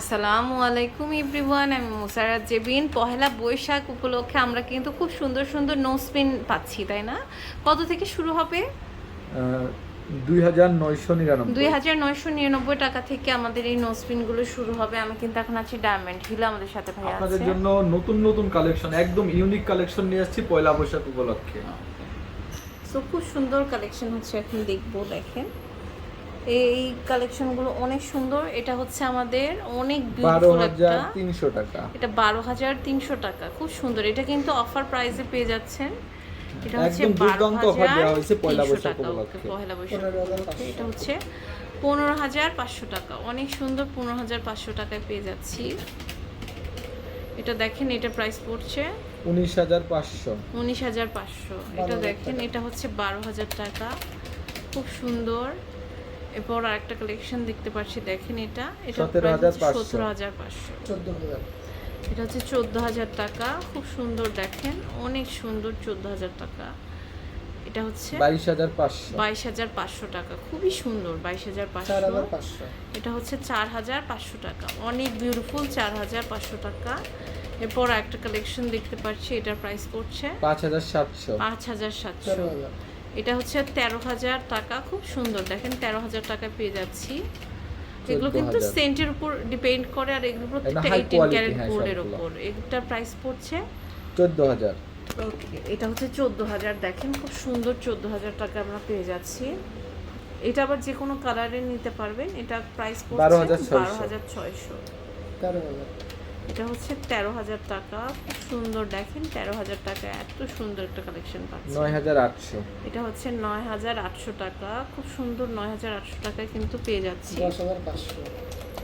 আসসালামু আলাইকুম এভরিওয়ান আমি মুসারাত জেবিন পহেলা বৈশাখ উপলক্ষে আমরা কিন্তু খুব সুন্দর সুন্দর নোসপিন পাচ্ছি তাই না? কত থেকে শুরু হবে? দুই হাজার নয়শো নিরানব্বই। দুই হাজার নয়শো নিরানব্বই টাকা থেকে আমাদের এই নোসপিনগুলো শুরু হবে। আমি কিন্তু এখন আছি ডায়মন্ড হিল আমাদের সাথে ভাই আপনাদের জন্য নতুন নতুন কালেকশন একদম ইউনিক কালেকশন নিয়ে আসছি পয়লা বৈশাখ উপলক্ষে। সো খুব সুন্দর কালেকশন হচ্ছে এখন দেখব দেখেন। এই কালেকশনগুলো অনেক সুন্দর। এটা হচ্ছে আমাদের অনেক বারো বিউটিফুল হাজার একটা তিনশো টাকা। এটা বারো হাজার তিনশো টাকা। খুব সুন্দর। এটা কিন্তু অফার প্রাইসে পেয়ে যাচ্ছেন। এটা হচ্ছে একদম বারো দেওয়া হয়েছে পয়লা হাজার বৈশাখ উপলক্ষে। পয়লা বৈশাখ এটা হচ্ছে পনেরো হাজার পাঁচশো টাকা। অনেক সুন্দর পনেরো হাজার পাঁচশো টাকায় পেয়ে যাচ্ছি। এটা দেখেন এটা প্রাইস পড়ছে উনিশ হাজার পাঁচশো। উনিশ হাজার পাঁচশো। এটা দেখেন এটা হচ্ছে বারো হাজার টাকা। খুব সুন্দর। এরপর আরেকটা কালেকশন দেখতে পাচ্ছি দেখেন এটা। এটা 17,500 সতেরো হাজার পাঁচশো। এটা হচ্ছে চোদ্দ হাজার টাকা। খুব সুন্দর দেখেন অনেক সুন্দর চোদ্দ হাজার টাকা। এটা হচ্ছে বাইশ হাজার পাঁচশো। বাইশ হাজার পাঁচশো টাকা। খুবই সুন্দর বাইশ হাজার পাঁচশো। পাঁচশো। এটা হচ্ছে চার হাজার পাঁচশো টাকা। অনেক বিউটিফুল চার হাজার পাঁচশো টাকা। এরপর একটা কালেকশন দেখতে পাচ্ছি এটার প্রাইস পড়ছে পাঁচ হাজার সাতশো। পাঁচ হাজার সাতশো। এটা হচ্ছে তেরো হাজার টাকা। খুব সুন্দর। দেখেন তেরো হাজার টাকা পেয়ে যাচ্ছি। এগুলো কিন্তু সেন্টের উপর ডিপেন্ড করে আর এগুলো প্রত্যেকটা এইটিন ক্যারেট গোল্ডের। উপর। এটার প্রাইস পড়ছে চোদ্দ হাজার। ওকে এটা হচ্ছে চোদ্দ হাজার। দেখেন খুব সুন্দর চোদ্দ হাজার টাকা আমরা পেয়ে যাচ্ছি। এটা আবার যে কোনো কালারের নিতে পারবেন। এটা প্রাইস পড়ছে 12,600 বারো হাজার ছয়শো। এটা হচ্ছে তেরো হাজার টাকা। খুব সুন্দর দেখেন তেরো হাজার টাকা এত সুন্দর একটা কালেকশন পাচ্ছি নয় হাজার আটশো। এটা হচ্ছে নয় হাজার আটশো টাকা। খুব সুন্দর নয় হাজার আটশো টাকায় কিন্তু পেয়ে যাচ্ছি।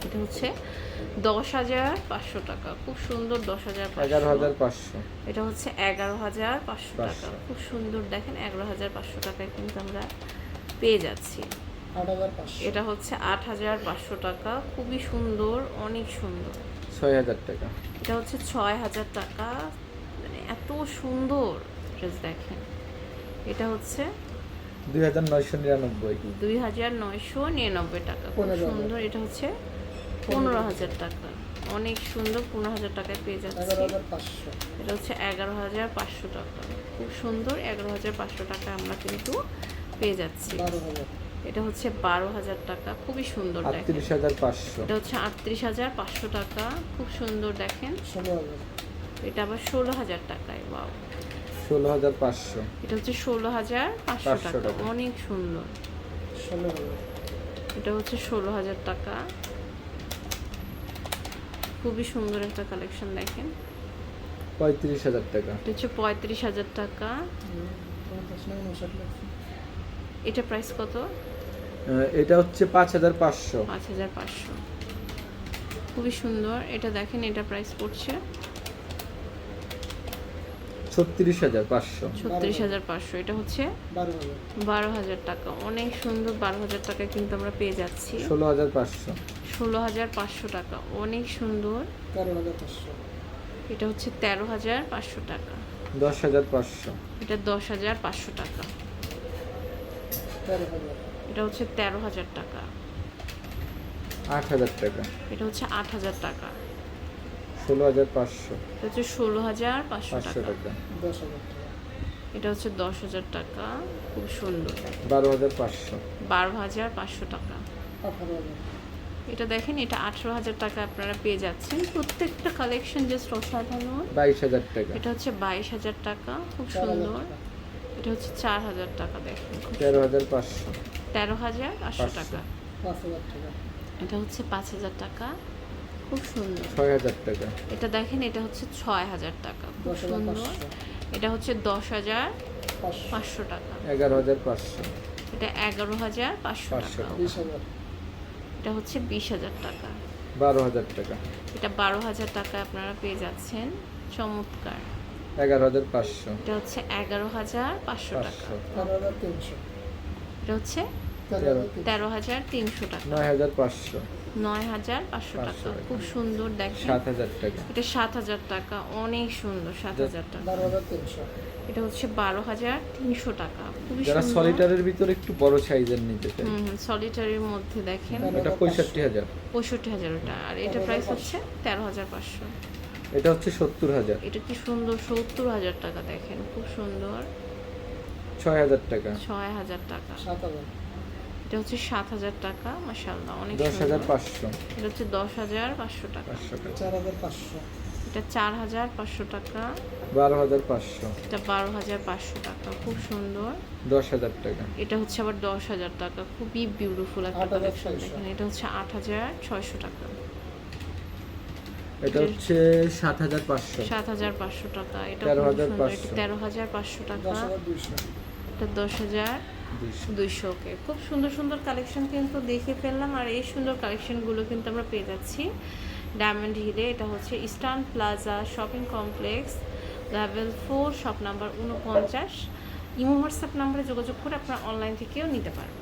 এটা হচ্ছে দশ হাজার পাঁচশো টাকা। খুব সুন্দর দশ হাজার এগারো পাঁচশো হাজার পাঁচশো। এটা হচ্ছে এগারো হাজার পাঁচশো টাকা। খুব সুন্দর দেখেন এগারো হাজার পাঁচশো টাকায় কিন্তু আমরা পেয়ে যাচ্ছি। এটা হচ্ছে আট হাজার পাঁচশো টাকা। খুবই সুন্দর অনেক সুন্দর। ছয় হাজার টাকা। এটা হচ্ছে ছয় হাজার টাকা। মানে এত সুন্দর ড্রেস দেখেন। এটা হচ্ছে দুই হাজার নয়শো নিরানব্বই। দুই হাজার নয়শো নিরানব্বই টাকা। খুব সুন্দর। এটা হচ্ছে পনেরো হাজার টাকা। অনেক সুন্দর পনেরো হাজার টাকায় পেয়ে যাচ্ছে। এটা হচ্ছে এগারো হাজার পাঁচশো টাকা। খুব সুন্দর এগারো হাজার পাঁচশো টাকা আমরা কিন্তু পেয়ে যাচ্ছি। এটা হচ্ছে বারো হাজার টাকা। খুবই সুন্দর দেখেন। আটত্রিশ হাজার পাঁচশো। এটা হচ্ছে আটত্রিশ হাজার পাঁচশো টাকা। খুব সুন্দর দেখেন। এটা আবার ষোলো হাজার টাকায় বাও ষোলো হাজার পাঁচশো। এটা হচ্ছে ষোলো হাজার পাঁচশো টাকা। অনেক সুন্দর। এটা হচ্ছে ষোলো হাজার টাকা। খুবই সুন্দর একটা কালেকশন দেখেন। পঁয়ত্রিশ হাজার টাকা। এটা হচ্ছে পঁয়ত্রিশ হাজার টাকা। এটা প্রাইস কত? এটা হচ্ছে পাঁচ হাজার পাঁচশো। পাঁচ হাজার পাঁচশো। খুবই সুন্দর। এটা দেখেন এটা প্রাইস পড়ছে। ছত্রিশ হাজার পাঁচশো। ছত্রিশ হাজার পাঁচশো। এটা হচ্ছে বারো হাজার টাকা। অনেক সুন্দর বারো হাজার টাকায় কিন্তু আমরা পেয়ে যাচ্ছি। ষোলো হাজার পাঁচশো। ষোলো হাজার পাঁচশো টাকা। অনেক সুন্দর। এটা হচ্ছে তেরো হাজার পাঁচশো টাকা। দশ হাজার পাঁচশো। এটা দশ হাজার পাঁচশো টাকা। এটা হচ্ছে তেরো হাজার টাকা। আট হাজার টাকা। এটা হচ্ছে আট হাজার টাকা। ষোলো হাজার পাঁচশো। এটা হচ্ছে ষোলো হাজার পাঁচশো টাকা। এটা হচ্ছে দশ হাজার টাকা। খুব সুন্দর। বারো হাজার পাঁচশো। বারো হাজার পাঁচশো টাকা। এটা দেখেন এটা আঠেরো হাজার টাকা আপনারা পেয়ে যাচ্ছেন। প্রত্যেকটা কালেকশন জাস্ট অসাধারণ। বাইশ হাজার টাকা। এটা হচ্ছে বাইশ হাজার টাকা। খুব সুন্দর। এটা হচ্ছে চার হাজার টাকা দেখেন। তেরো হাজার পাঁচশো। তেরো হাজার পাঁচশো। টাকা। এটা হচ্ছে পাঁচ হাজার টাকা। খুব সুন্দর। ছয় হাজার টাকা। এটা দেখেন এটা হচ্ছে ছয় হাজার টাকা। খুব সুন্দর। এটা হচ্ছে দশ হাজার পাঁচশো। টাকা। এগারো হাজার পাঁচশো। এটা এগারো হাজার পাঁচশো পাঁচশো। টাকা এটা হচ্ছে বিশ হাজার টাকা। বারো হাজার টাকা। এটা বারো হাজার টাকা আপনারা পেয়ে যাচ্ছেন। চমৎকার। এগারো হাজার পাঁচশো। এটা হচ্ছে এগারো হাজার পাঁচশো টাকা। এটা হচ্ছে তেরো তেরো হাজার তিনশো টাকা। নয় হাজার পাঁচশো। নয় হাজার পাঁচশো টাকা। খুব সুন্দর দেখেন। সাত হাজার টাকা। এটা সাত হাজার টাকা। অনেক সুন্দর সাত হাজার টাকা। বারো হাজার তিনশো। এটা হচ্ছে বারো হাজার তিনশো টাকা। খুবই যারা সলিটারের ভিতরে একটু বড় সাইজের নিতে চাই হুম সলিটারির মধ্যে দেখেন। এটা পঁয়ষট্টি হাজার। পঁয়ষট্টি হাজার ওটা। আর এটা প্রাইস হচ্ছে তেরো হাজার পাঁচশো। এটা হচ্ছে সত্তর হাজার। এটা কি সুন্দর সত্তর হাজার টাকা দেখেন খুব সুন্দর। ছয় হাজার টাকা। ছয় হাজার টাকা। সাত হাজার। এটা হচ্ছে সাত হাজার টাকা মাসাল্লাহ অনেক দশ হাজার পাঁচশো। এটা হচ্ছে দশ হাজার পাঁচশো টাকা। পাঁচশো টাকা। চার হাজার পাঁচশো। এটা চার হাজার পাঁচশো টাকা। বারো হাজার পাঁচশো। এটা বারো হাজার পাঁচশো টাকা খুব সুন্দর। দশ হাজার টাকা। এটা হচ্ছে আবার দশ হাজার টাকা খুবই বিউটিফুল একটা কালেকশন দেখেন এটা হচ্ছে আট হাজার ছয়শো টাকা। এটা হচ্ছে সাত হাজার পাঁচশো। সাত হাজার পাঁচশো টাকা। এটা তেরো হাজার পাঁচশো। তেরো হাজার পাঁচশো টাকা। এটা দশ হাজার দুইশো। ওকে খুব সুন্দর সুন্দর কালেকশন কিন্তু দেখে ফেললাম। আর এই সুন্দর কালেকশনগুলো কিন্তু আমরা পেয়ে যাচ্ছি। ডায়মন্ড হিলে এটা হচ্ছে Eastern Plaza shopping complex level four shop number উনপঞ্চাশ ইমো হোয়াটসঅ্যাপ নাম্বারে যোগাযোগ করে আপনারা অনলাইন থেকেও নিতে পারবেন।